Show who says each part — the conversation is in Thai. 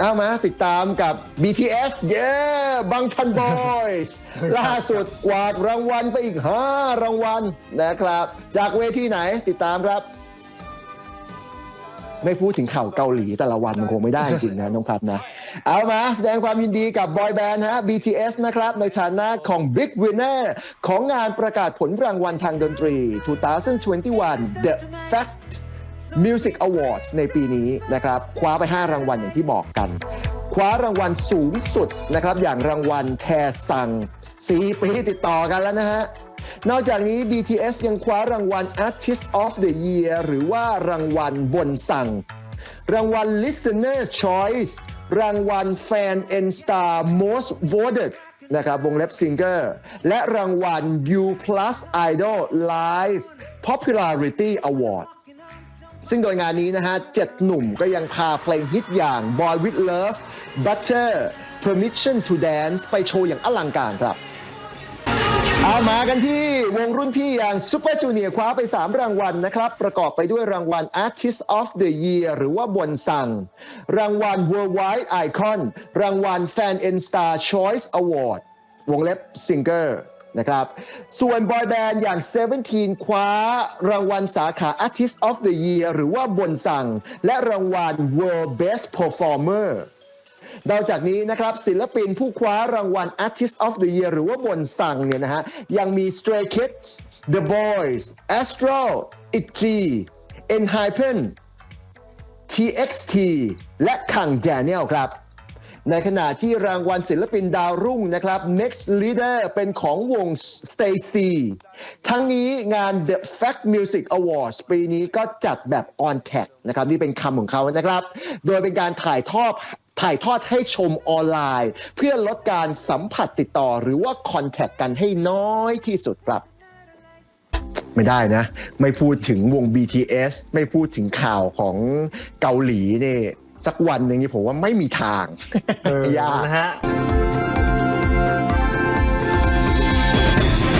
Speaker 1: เอามาติดตามกับ BTS เย้บังทันบอยส์ล่าสุดกวาดรางวัลไปอีก 5 รางวัลนะครับ จากเวทีไหนติดตามครับ ไม่พูดถึงข่าวเกาหลีแต่ละวันมันคงไม่ได้จริงนะน้องพัดนะ เอามาแสดงความยินดีกับบอยแบนด์ฮะ BTS นะครับ ในฐานะของ Big Winner ของงานประกาศผลรางวัลทางดนตรี 2021 The Fact Music Awards ในปีนี้นะครับคว้าไป 5 รางวัลอย่างที่บอกกัน คว้ารางวัลสูงสุดนะครับอย่างรางวัลแทซัง4ปีติดต่อกันแล้วนะฮะนอกจากนี้ BTS ยังคว้ารางวัล Artist of the Year หรือว่ารางวัลบนสั่ง รางวัล Listener's Choice รางวัล Fan and Star Most Voted นะครับวงเล็บ Singer และรางวัล U Plus Idol Live Popularity Award ซึ่งโดยงานนี้นะฮะเจ็ดหนุ่มก็ยังพาเพลงฮิตอย่าง Boy with Love Butter Permission to Dance ไปโชว์อย่างอลังการครับ เอามากันที่วงรุ่นพี่อย่าง Super Junior คว้าไป 3 รางวัลนะครับ ประกอบไปด้วยรางวัล Artist of the Year หรือว่าบนสั่ง รางวัล Worldwide Icon รางวัล Fan and Star Choice Award วงเล็บ Singer นะครับ ส่วนบอยแบนด์อย่าง 17 คว้ารางวัลสาขา Artist of the Year หรือว่าบนสั่ง และรางวัล World Best Performer นอกจากนี้นะครับศิลปินผู้คว้ารางวัล Artist of the Year หรือว่าบนสั่งเนี่ยนะฮะ ยังมี Stray Kids The Boys Astro ITZY ENHYPEN TXT และคัง Daniel ครับ ในขณะที่รางวัลศิลปินดาวรุ่งนะครับ Next Leader เป็นของวง Stacy ทั้งนี้งาน The Fact Music Awards ปีนี้ก็จัดแบบ on tag นะครับนี่เป็นคำของเขานะครับ โดยเป็นการถ่ายทอดถ่ายทอดให้ชมออนไลน์ เพื่อลดการสัมผัสติดต่อหรือว่าคอนแทคกันให้น้อยที่สุดครับไม่ได้นะ ไม่พูดถึงวง BTS ไม่พูดถึงข่าวของเกาหลีเนี่ย สักวันหนึ่งนี่ผมว่าไม่มีทาง
Speaker 2: เออยา
Speaker 1: ก
Speaker 2: นะฮะ